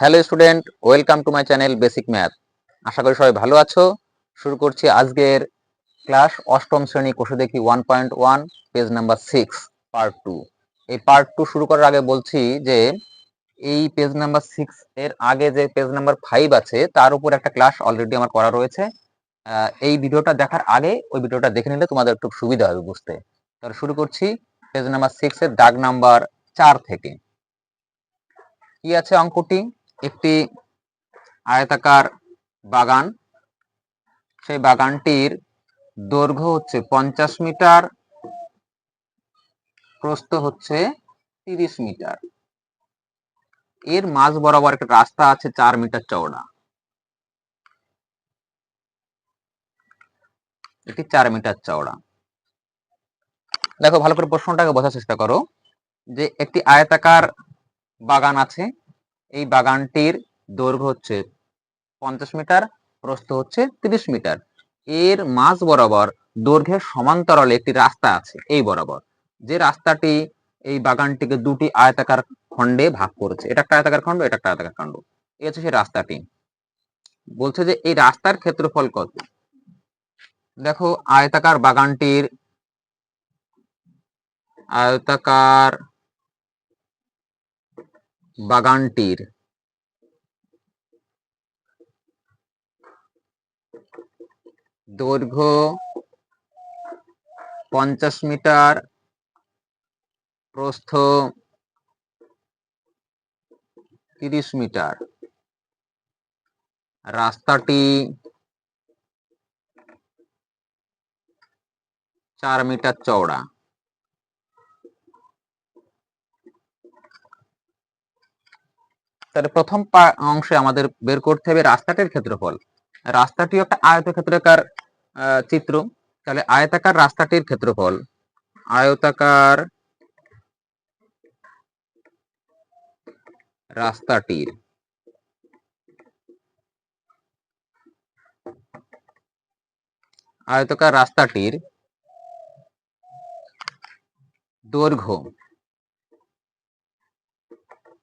Hello student, welcome to my channel basic math. আশা করি সবাই ভালো আছো। শুরু করছি আজকের ক্লাস, অষ্টম শ্রেণি কোষে দেখি one point one page number six part two এই পার্ট টু শুরু করার আগে বলছি যে, এই পেজ নাম্বার সিক্স এর আগে যে পেজ নাম্বার ফাইভ আছে, তার উপর একটা ক্লাস অলরেডি আমার করা রয়েছে। এই ভিডিওটা দেখার আগে ওই ভিডিওটা দেখে নিলে তোমাদের একটু সুবিধা হবে বুঝতে। তাহলে শুরু করছি পেজ নাম্বার সিক্স এর দাগ নাম্বার চার থেকে। কি আছে অঙ্কটি? একটি আয়তাকার বাগান। সেই বাগানটির দৈর্ঘ্য হচ্ছে পঞ্চাশ মিটার, প্রস্থ হচ্ছে তিরিশ মিটার। এর মাঝ বরাবর একটা রাস্তা আছে চার মিটার চওড়া। এটি চার মিটার চওড়া। দেখো, ভালো করে প্রশ্নটাকে বোঝার চেষ্টা করো যে একটি আয়তাকার বাগান আছে এই বাগানটির দৈর্ঘ্য হচ্ছে পঞ্চাশ মিটার, প্রস্থ হচ্ছে তিরিশ মিটার। এর মাঝ বরাবর দৈর্ঘ্যের সমান্তরালে একটি রাস্তা আছে, এই বরাবর। যে রাস্তাটি এই বাগানটিকে দুটি আয়তাকার খণ্ডে ভাগ করেছে। এটা একটা আয়তাকার খণ্ড, এটা একটা আয়তাকার খণ্ড। এই হচ্ছে সেই রাস্তাটি। বলছে যে এই রাস্তার ক্ষেত্রফল কত? দেখো, আয়তাকার বাগানটির আয়তাকার বাগানটির দৈর্ঘ্য পঞ্চাশ মিটার প্রস্থ তিরিশ মিটার। রাস্তাটি চার মিটার চওড়া। তাহলে প্রথম অংশে আমাদের বের করতে হবে রাস্তাটির ক্ষেত্রফল। রাস্তাটি একটা আয়তক্ষেত্রাকার চিত্র। তাহলে আয়তাকার রাস্তাটির ক্ষেত্রফল, আয়তাকার রাস্তাটির আয়তাকার রাস্তাটির দৈর্ঘ্য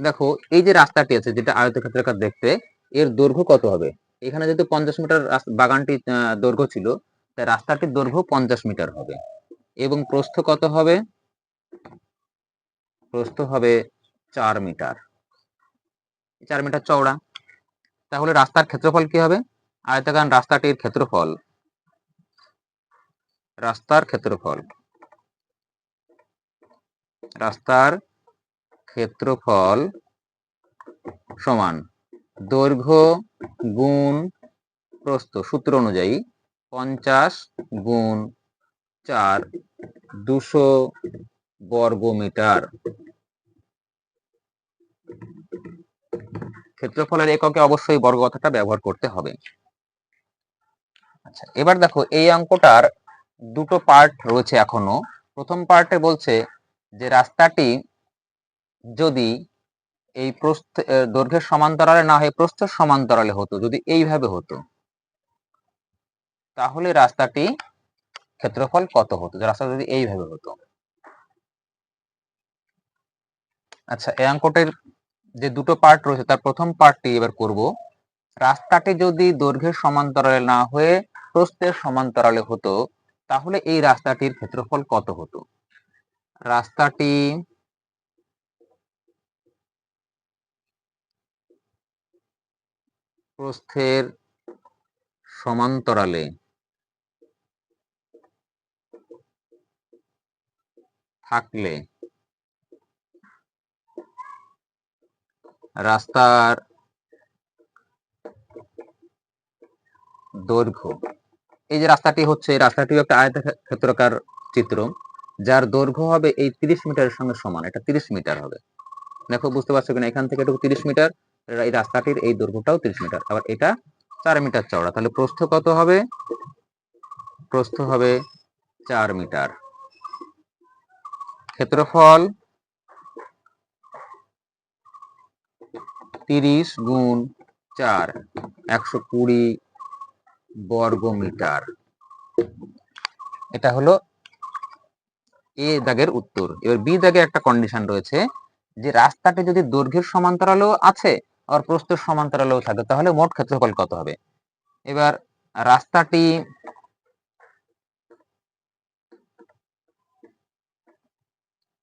দেখো, এই যে রাস্তাটি আছে, যেটা আয়তক্ষেত্রাকার দেখতে, এর দৈর্ঘ্য কত হবে? এখানে যেহেতু পঞ্চাশ মিটার বাগানটি দৈর্ঘ্য ছিল, তাই রাস্তাটির দৈর্ঘ্য পঞ্চাশ মিটার হবে। এবং প্রস্থ কত হবে? প্রস্থ হবে চার মিটার। চার মিটার চওড়া। তাহলে রাস্তার ক্ষেত্রফল কি হবে? আয়তাকার রাস্তাটির ক্ষেত্রফল। রাস্তার ক্ষেত্রফল। রাস্তার ক্ষেত্রফল সমান দৈর্ঘ্য গুণ প্রস্থ, সূত্র অনুযায়ী পঞ্চাশ গুণ চার দুশো বর্গ মিটার। ক্ষেত্রফলের এককে অবশ্যই বর্গ কথাটা ব্যবহার করতে হবে। আচ্ছা এবার দেখো এই অঙ্কটার দুটো পার্ট রয়েছে এখনও। প্রথম পার্টে বলছে যে রাস্তাটি যদি এই প্রস্থ দৈর্ঘ্যের সমান্তরালে না হয়ে প্রস্থের সমান্তরালে হতো, যদি এইভাবে হতো, তাহলে রাস্তাটি ক্ষেত্রফল কত হতো? রাস্তা যদি এইভাবে হতো। আচ্ছা এই অঙ্কটির যে দুটো পার্ট রয়েছে, তার প্রথম পার্টটি এবার করব। রাস্তাটি যদি দৈর্ঘ্যের সমান্তরালে না হয়ে প্রস্থের সমান্তরালে হতো, তাহলে এই রাস্তাটির ক্ষেত্রফল কত হতো? রাস্তাটি প্রস্থের সমান্তরালে থাকলে রাস্তার দৈর্ঘ্য, এই যে রাস্তাটি হচ্ছে, এই রাস্তাটিও একটা আয়তক্ষেত্রাকার চিত্র, যার দৈর্ঘ্য হবে এই তিরিশ মিটারের সঙ্গে সমান, এটা তিরিশ মিটার হবে। দেখো, বুঝতে পারছ কিনা? এখান থেকে এটুকু তিরিশ মিটার এই রাস্তাটির এই দৈর্ঘ্যটাও তিরিশ মিটার। আবার এটা চার মিটার চওড়া। তাহলে প্রস্থ কত হবে? প্রস্থ হবে চার মিটার। ক্ষেত্রফল তিরিশ গুণ চার, একশো কুড়ি বর্গ মিটার। এটা হলো এ দাগের উত্তর। এবার বি দাগে একটা কন্ডিশন রয়েছে যে রাস্তাটি যদি দৈর্ঘ্যের সমান্তরালও আছে আর প্রস্থের সমান্তরালেও থাকে। তাহলে মোট ক্ষেত্রফল কত হবে? এবার রাস্তাটি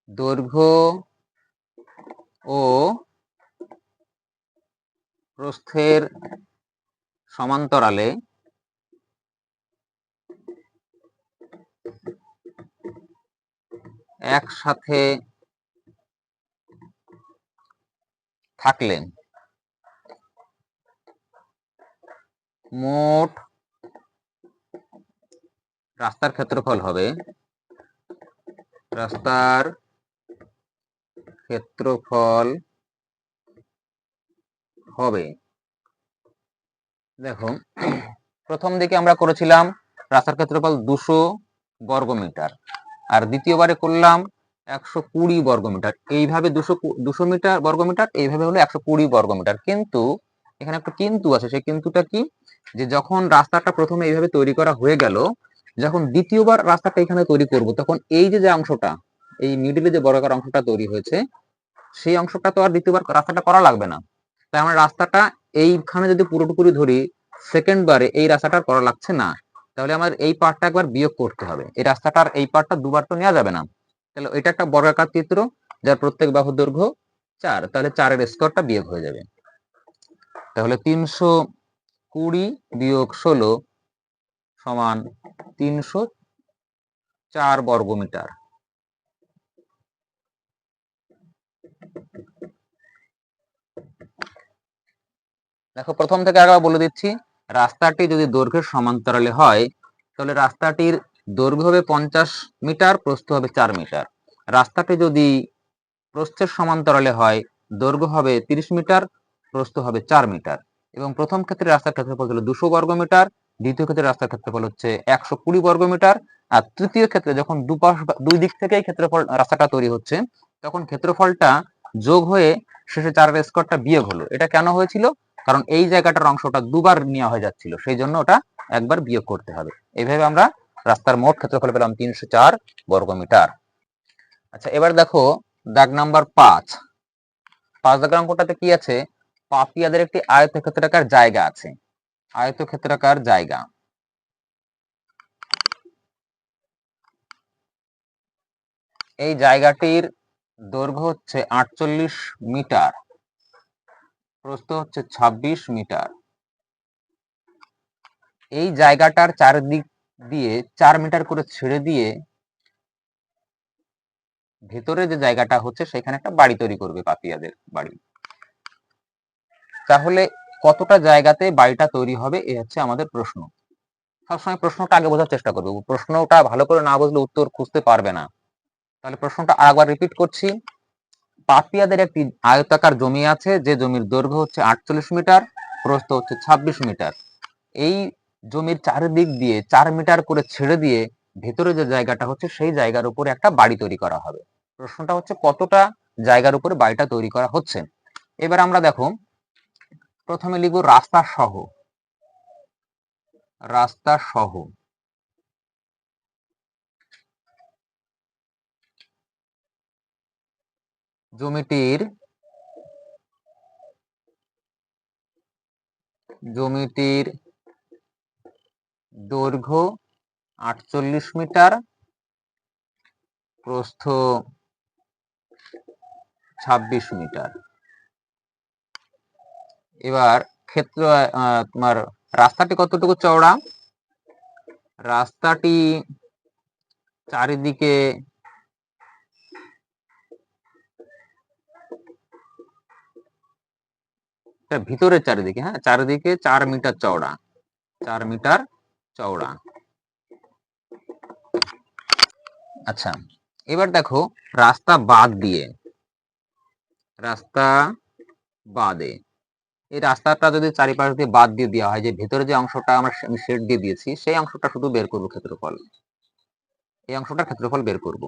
দৈর্ঘ্য ও প্রস্থের সমান্তরালে একসাথে থাকলে মোট রাস্তার ক্ষেত্রফল হবে রাস্তার ক্ষেত্রফল হবে। দেখো, প্রথম দিকে আমরা করেছিলাম রাস্তার ক্ষেত্রফল দুশো বর্গমিটার আর দ্বিতীয়বারে করলাম একশো কুড়ি বর্গমিটার এইভাবে দুশো দুশো মিটার বর্গমিটার এইভাবে হলো একশো কুড়ি বর্গমিটার কিন্তু এখানে একটা কিন্তু আছে, সেই কিন্তুটা কি? যে যখন রাস্তাটা প্রথমে এইভাবে তৈরি করা হয়ে গেল, যখন দ্বিতীয়বার রাস্তাটা এখানে তৈরি করব, তখন এই যে যে অংশটা, এই মিডিলে যে বর্গাকার অংশটা তৈরি হয়েছে, সেই অংশটা তো আর দ্বিতীয়বার রাস্তাটা করা লাগবে না। তাই আমরা রাস্তাটা এইখানে যদি পুরোটুকুরি ধরি সেকেন্ড বারে এই রাস্তাটা করা লাগছে না, তাহলে আমার এই পার্টটা একবার বিয়োগ করতে হবে। এই রাস্তাটার এই পার্টটা দুবার তো নেওয়া যাবে না। তাহলে এটা একটা বর্গাকার চিত্র, যার প্রত্যেক বাহুর দৈর্ঘ্য চার, তাহলে চারের স্কোয়ারটা বিয়োগ হয়ে যাবে। তাহলে তিনশো কুড়ি বিয়োগ ষোলো সমান তিনশো চার বর্গমিটার। দেখো, প্রথম থেকে আগে বলে দিচ্ছি, রাস্তাটি যদি দৈর্ঘ্যের সমান্তরালে হয়, তাহলে রাস্তাটির দৈর্ঘ্য হবে পঞ্চাশ মিটার, প্রস্থ হবে চার মিটার। রাস্তাটি যদি প্রস্থের সমান্তরালে হয়, দৈর্ঘ্য হবে তিরিশ মিটার, প্রস্থ হবে চার মিটার। এবং প্রথম ক্ষেত্রে রাস্তার ক্ষেত্রফল হলো দুশো বর্গ মিটার, দ্বিতীয় ক্ষেত্রে রাস্তার ক্ষেত্রফল হচ্ছে একশো কুড়ি বর্গ মিটার, আর তৃতীয় ক্ষেত্রে যখন দুপাশ দুই দিক থেকেই ক্ষেত্রফল, রাস্তাটা তৈরি হচ্ছে, তখন ক্ষেত্রফলটা যোগ হয়ে শেষে চারের স্কোয়ারটা বিয়োগ হলো। এটা কেন হয়েছিল? কারণ এই জায়গাটার অংশটা দুবার নেওয়া হয়ে যাচ্ছিল সেই জন্য ওটা একবার বিয়োগ করতে হবে। এইভাবে আমরা রাস্তার মোট ক্ষেত্রফল পেলাম তিনশো চার বর্গ মিটার। আচ্ছা এবার দেখো দাগ নাম্বার পাঁচ। পাঁচ দাগের অঙ্কটাতে কি আছে? পাপিয়াদের একটি আয়তক্ষেত্রাকার জায়গা আছে। আয়তক্ষেত্রাকার জায়গা। এই জায়গাটির দৈর্ঘ্য হচ্ছে আটচল্লিশ মিটার। প্রস্থ হচ্ছে ২৬ মিটার। এই জায়গাটার চারিদিক দিয়ে চার মিটার করে ছেড়ে দিয়ে ভেতরে যে জায়গাটা হচ্ছে, সেখানে একটা বাড়ি তৈরি করবে পাপিয়াদের বাড়ি। তাহলে কতটা জায়গাতে বাড়িটা তৈরি হবে, এ হচ্ছে আমাদের প্রশ্ন। সবসময় প্রশ্নটা আগে বোঝার চেষ্টা করবে। প্রশ্নটা ভালো করে না বুঝলে উত্তর খুঁজতে পারবে না। তাহলে প্রশ্নটা আরেকবার রিপিট করছি। পাপিয়াদের একটি আয়তাকার জমি আছে, যে জমির দৈর্ঘ্য হচ্ছে আটচল্লিশ মিটার, প্রস্থ হচ্ছে ২৬ মিটার। এই জমির চারিদিক দিয়ে চার মিটার করে ছেড়ে দিয়ে ভেতরে যে জায়গাটা হচ্ছে, সেই জায়গার উপরে একটা বাড়ি তৈরি করা হবে। প্রশ্নটা হচ্ছে কতটা জায়গার উপরে বাড়িটা তৈরি করা হচ্ছে? এবার আমরা দেখো প্রথমে লিখব রাস্তা সহ। রাস্তা সহ। জমিটির জমিটির দৈর্ঘ্য আটচল্লিশ মিটার প্রস্থ ছাব্বিশ মিটার। এবার ক্ষেত্র তোমার রাস্তাটি কতটুকু চওড়া? রাস্তাটি চারিদিকে ভিতরের চারিদিকে হ্যাঁ চারিদিকে চার মিটার চওড়া, চার মিটার চওড়া। আচ্ছা এবার দেখো রাস্তা বাদ দিয়ে, রাস্তা বাদে এই রাস্তাটা যদি চারিপাশ দিয়ে বাদ দিয়ে দেওয়া হয়, যে ভেতরে যে অংশটা আমরা শেড দিয়ে দিয়েছি, সেই অংশটা শুধু বের করব ক্ষেত্রফল। এই অংশটা ক্ষেত্রফল বের করব।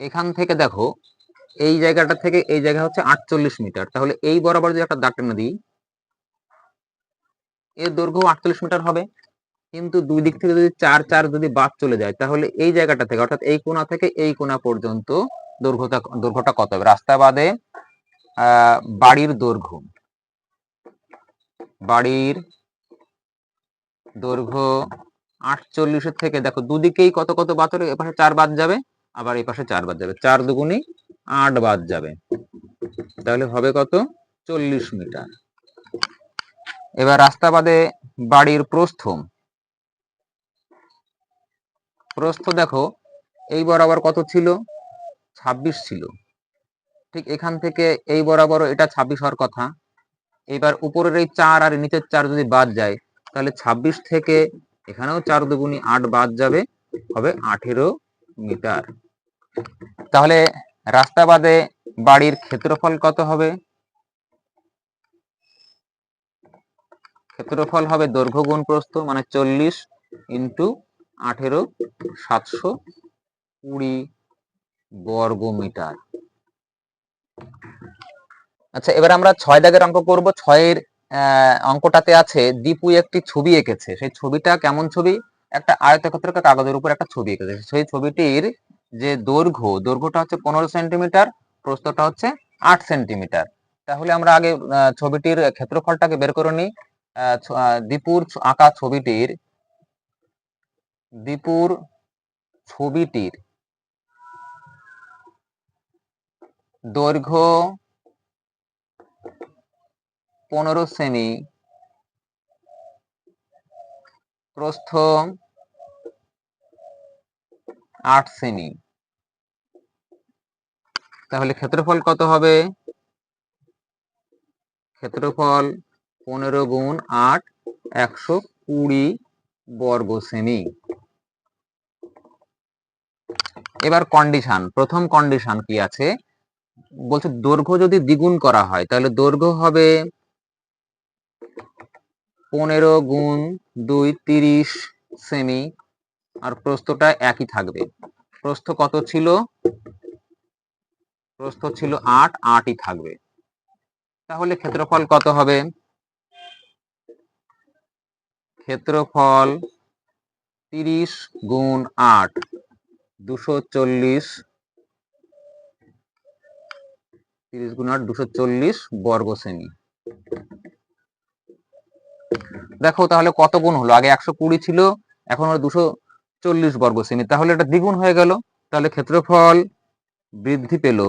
এখান থেকে দেখো, এই জায়গাটা থেকে এই জায়গা হচ্ছে আটচল্লিশ মিটার। তাহলে এই বরাবর যদি একটা দাগ টেনে দিই, এর দৈর্ঘ্য আটচল্লিশ মিটার হবে। কিন্তু দুই দিক থেকে যদি চার চার যদি বাদ চলে যায়, তাহলে এই জায়গাটা থেকে, অর্থাৎ এই কোণা থেকে এই কোণা পর্যন্ত দৈর্ঘ্যটা দৈর্ঘ্যটা কত হবে? রাস্তা বাদে বাড়ির দৈর্ঘ্য। বাড়ির দৈর্ঘ্য আটচল্লিশের থেকে দেখো দুদিকেই কত কত বাদ হলো, এপাশে চার বাদ যাবে, আবার এই পাশে চার বাদ যাবে। চার দুগুণি আট বাদ যাবে। তাহলে হবে কত? চল্লিশ মিটার। এবার রাস্তা বাদে বাড়ির প্রস্থ প্রস্থ দেখো, এই বরাবর কত ছিল? ছাব্বিশ ছিল। ঠিক এখান থেকে এই বরাবর এটা ছাব্বিশ হওয়ার কথা। এবার উপরের এই চার আর নিচের চার যদি বাদ যায়, তাহলে ছাব্বিশ থেকে এখানেও চার দুগুণি আট বাদ যাবে, হবে আঠেরো মিটার। তাহলে রাস্তা বাদে বাড়ির ক্ষেত্রফল কত হবে? ক্ষেত্রফল হবে দৈর্ঘ্য গুণ প্রস্থ মানে চল্লিশ ইন্টু আঠেরো সাতশো কুড়ি বর্গ মিটার আচ্ছা এবার আমরা ছয় দাগের অঙ্ক করব। ছয়ের অঙ্কটাতে আছে, দীপু একটি ছবি এঁকেছে। সেই ছবিটা কেমন ছবি? একটা আয়তক্ষেত্রকে কাগজের উপর একটা ছবি এঁকেছে। সেই ছবিটির যে দৈর্ঘ্য, দৈর্ঘ্যটা হচ্ছে পনেরো সেন্টিমিটার, প্রস্থটা হচ্ছে আট সেন্টিমিটার। তাহলে আমরা আগে ছবিটির ক্ষেত্রফলটাকে বের করে নিই। দীপুর আঁকা ছবিটির, দীপুর ছবিটির দৈর্ঘ্য পনেরো সেমি প্রস্থ আট সেমি তাহলে ক্ষেত্রফল কত হবে? ক্ষেত্রফল পনেরো গুণ আট, একশো কুড়ি বর্গ সেমি এবার কন্ডিশন প্রথম কন্ডিশন কি আছে? বলছে দৈর্ঘ্য যদি দ্বিগুণ করা হয়, তাহলে দৈর্ঘ্য হবে পনেরো গুণ দুই তিরিশ সেমি আর প্রস্থটা একই থাকবে। প্রস্থ কত ছিল? প্রস্থ ছিল আট, আটই থাকবে। তাহলে ক্ষেত্রফল কত হবে? ক্ষেত্রফল তিরিশ গুণ আট, দুশো চল্লিশ, তিরিশ গুণ আট, দুশো চল্লিশ বর্গ সেমি দেখো তাহলে কত গুণ হলো? আগে একশো কুড়ি ছিল, এখন হলো দুশো চল্লিশ বর্গ সেমি। তাহলে এটা দ্বিগুণ হয়ে গেল। তাহলে ক্ষেত্রফল বৃদ্ধি পেল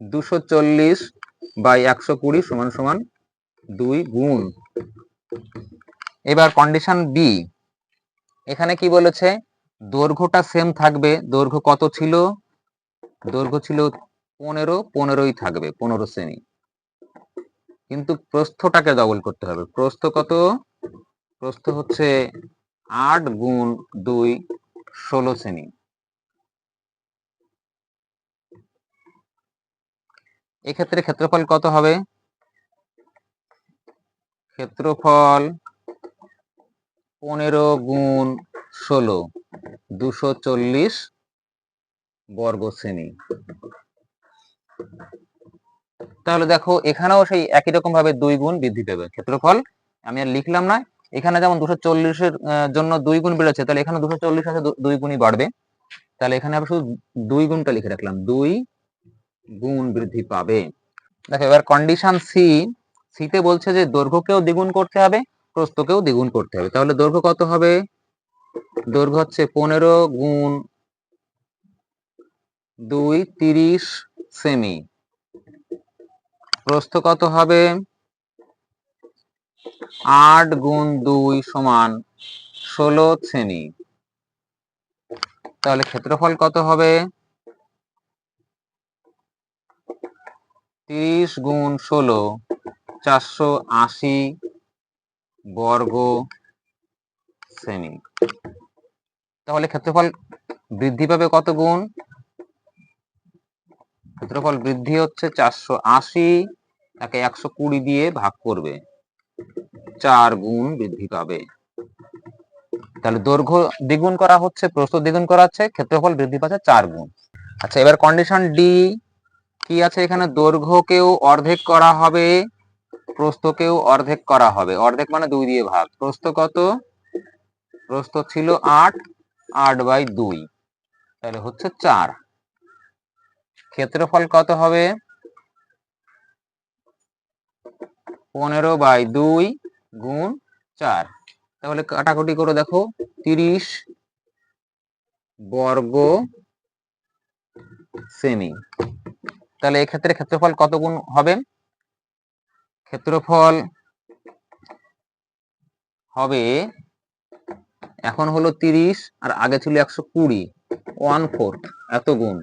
দুশো চল্লিশ বাই একশো কুড়ি সমান সমান দুই গুণ। এবার কন্ডিশন বি এখানে কি বলেছে? দৈর্ঘ্যটা সেম থাকবে। দৈর্ঘ্য কত ছিল? দৈর্ঘ্য ছিল পনেরো, পনেরোই থাকবে, পনেরো সেমি। কিন্তু প্রস্থটাকে ডবল করতে হবে। প্রস্থ কত? প্রস্থ হচ্ছে আট গুণ দুই ষোলো সেমি এক্ষেত্রে ক্ষেত্রফল কত হবে? ক্ষেত্রফল পনেরো গুণ ষোলো, দুশো চল্লিশ বর্গ সেমি তাহলে দেখো এখানেও সেই একই রকম ভাবে দুই গুণ বৃদ্ধি পাবে। ক্ষেত্রফল আমি আর লিখলাম না। এখানে যেমন দুশো চল্লিশের জন্য দুই গুণ বেড়েছে তাহলে এখানে দুশো চল্লিশ আছে দুই গুণই বাড়বে। তাহলে এখানে আমি শুধু দুই গুণটা লিখে রাখলাম। দুই গুণ বৃদ্ধি পাবে। দেখো এবার কন্ডিশন সি সিতে বলছে যে দৈর্ঘ্যকেও দ্বিগুণ করতে হবে, প্রস্থকেও দ্বিগুণ করতে হবে। তাহলে দৈর্ঘ্য কত হবে? দৈর্ঘ্য হচ্ছে পনেরো গুণ দুই তিরিশ সেমি। প্রস্থ কত হবে? আট গুণ দুই সমান ষোলো সেমি তাহলে ক্ষেত্রফল কত হবে? তিরিশ গুণ ষোলো, চারশো আশি বর্গ সেমি তাহলে ক্ষেত্রফল বৃদ্ধি পাবে কত গুণ? ক্ষেত্রফল বৃদ্ধি হচ্ছে চারশো আশি তাকে একশো কুড়ি দিয়ে ভাগ করবে। চার গুণ বৃদ্ধি পাবে। তাহলে দৈর্ঘ্য দ্বিগুণ করা হচ্ছে, প্রস্থ দ্বিগুণ করা হচ্ছে, ক্ষেত্রফল বৃদ্ধি পাচ্ছে চার গুণ। আচ্ছা এবার কন্ডিশন ডি কি আছে এখানে? দৈর্ঘ্যকেও অর্ধেক করা হবে, প্রস্থকেও অর্ধেক করা হবে। অর্ধেক মানে দুই দিয়ে ভাগ। প্রস্থ কত? প্রস্থ ছিল আট আট বাই দুই। তাহলে হচ্ছে চার। ক্ষেত্রফল কত হবে? পনেরো বাই দুই গুণ চার। তাহলে কাটাকুটি করে দেখো, তিরিশ বর্গ সেমি। তাহলে এক্ষেত্রে ক্ষেত্রফল কত গুণ হবে? ক্ষেত্রফল হবে, এখন হলো তিরিশ আর আগে ছিল একশো কুড়ি। ওয়ান ফোর্থ, এত গুণ।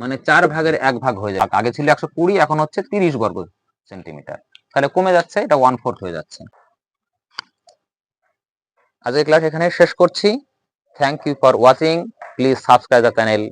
মানে চার ভাগের এক ভাগ হয়ে যাবে। আগে ছিল একশো কুড়ি, এখন হচ্ছে তিরিশ বর্গ সেন্টিমিটার। তাহলে কমে যাচ্ছে, এটা ওয়ান ফোর্থ হয়ে যাচ্ছে। আজকের ক্লাস এখানে শেষ করছি। Thank you for watching please subscribe the channel